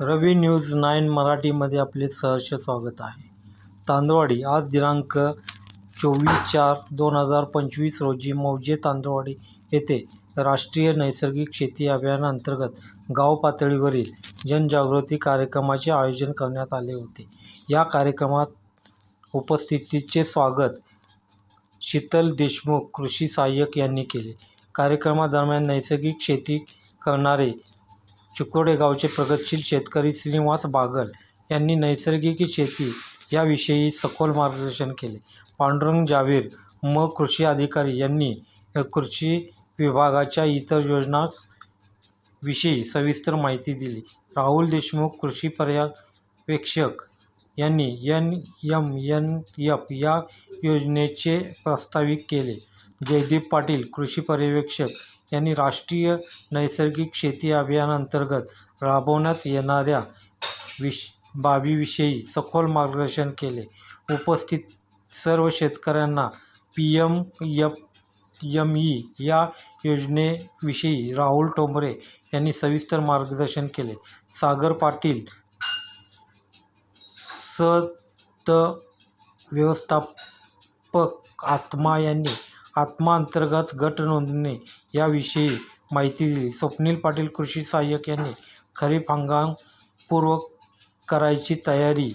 रवी news nine मराठीमध्ये आपले सहर्ष स्वागत आहे. तांदवाडी आज दिनांक चोवीस चार दोन हजार पंचवीस रोजी मौजे तांदवाडी येथे राष्ट्रीय नैसर्गिक शेती अभियानाअंतर्गत गाव पातळीवरील जनजागृती कार्यक्रमाचे आयोजन करण्यात आले होते. या कार्यक्रमात उपस्थितीचे स्वागत शीतल देशमुख कृषी सहाय्यक यांनी केले. कार्यक्रमादरम्यान नैसर्गिक शेती करणारे चिकोडे गावचे प्रगतशील शेतकरी श्रीनिवास बागल यांनी नैसर्गिक शेती याविषयी सखोल मार्गदर्शन केले. पांडुरंग जावीर म कृषी अधिकारी यांनी कृषी विभागाच्या इतर योजनांविषयी सविस्तर माहिती दिली. राहुल देशमुख कृषी पर्यवेक्षक यांनी एन यम एन एफ या योजनेचे प्रास्ताविक केले. जयदीप पाटील कृषी पर्यवेक्षक यांनी राष्ट्रीय नैसर्गिक शेती अभियानांतर्गत राबवण्यात येणाऱ्या विश बाबीविषयी सखोल मार्गदर्शन केले. उपस्थित सर्व शेतकऱ्यांना P M F M E या योजनेविषयी राहुल टोंबरे यांनी सविस्तर मार्गदर्शन केले. सागर पाटील सत व्यवस्थापक आत्मा यांनी आत्मा अंतर्गत गट नोंदणी याविषयी माहिती दिली. स्वप्नील पाटील कृषी सहाय्यक यांनी खरीप हंगाम पूर्व करायची तयारी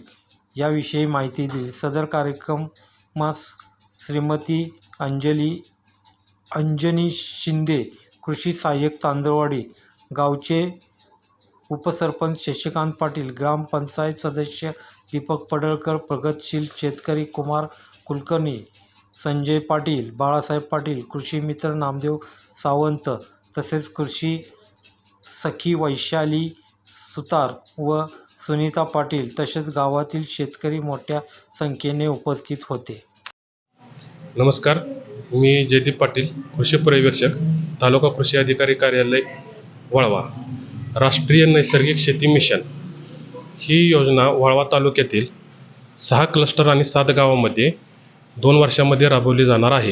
याविषयी माहिती दिली. सदर कार्यक्रमास श्रीमती अंजली अंजनी शिंदे कृषी सहाय्यक तांदळवाडी गावचे उपसरपंच शशिकांत पाटील ग्रामपंचायत सदस्य दीपक पडळकर प्रगतशील शेतकरी कुमार कुलकर्णी संजय पाटील बाळासाहेब पाटील कृषी मित्र नामदेव सावंत तसेच कृषी सखी वैशाली सुतार व सुनीता पाटील तसेच गावातील शेतकरी मोठ्या संख्येने उपस्थित होते. नमस्कार मी जयदीप पाटील कृषी पर्यवेक्षक तालुका कृषी अधिकारी कार्यालय वाळवा. राष्ट्रीय नैसर्गिक शेती मिशन ही योजना वाळवा तालुक्यातील सहा क्लस्टर आणि सात गावामध्ये दोन वर्षामध्ये राबवली जाणार आहे.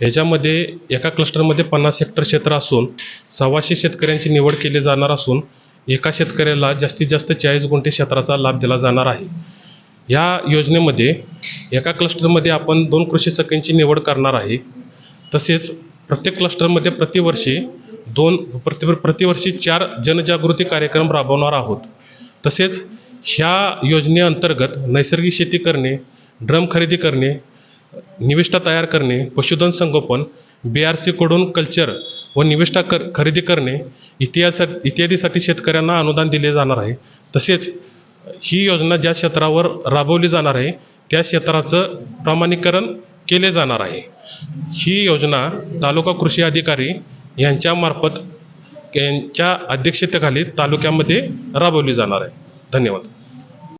ह्याच्यामध्ये एका क्लस्टरमध्ये पन्नास हेक्टर क्षेत्र असून सव्वाशे शेतकऱ्यांची निवड केली जाणार असून एका शेतकऱ्याला जास्तीत जास्त चाळीस गुंठे क्षेत्राचा लाभ दिला जाणार आहे. या योजनेमध्ये एका क्लस्टरमध्ये आपण दोन कृषी सखींची निवड करणार आहे. तसेच प्रत्येक क्लस्टरमध्ये प्रतिवर्षी दोन प्रति प्रतिवर्षी चार जनजागृती कार्यक्रम राबवणार आहोत. तसेच ह्या योजनेअंतर्गत नैसर्गिक शेती करणे ड्रम खरेदी करणे निविष्ठा तयार करणे पशुधन संगोपन बी आर सीकडून कल्चर व निविष्ठा कर खरेदी करणे इतिहासा इत्यादीसाठी शेतकऱ्यांना अनुदान दिले जाणार आहे. तसेच ही योजना ज्या क्षेत्रावर राबवली जाणार आहे त्या क्षेत्राचं प्रमाणीकरण केले जाणार आहे. ही योजना तालुका कृषी अधिकारी यांच्यामार्फत यांच्या अध्यक्षतेखाली तालुक्यामध्ये राबवली जाणार आहे. धन्यवाद.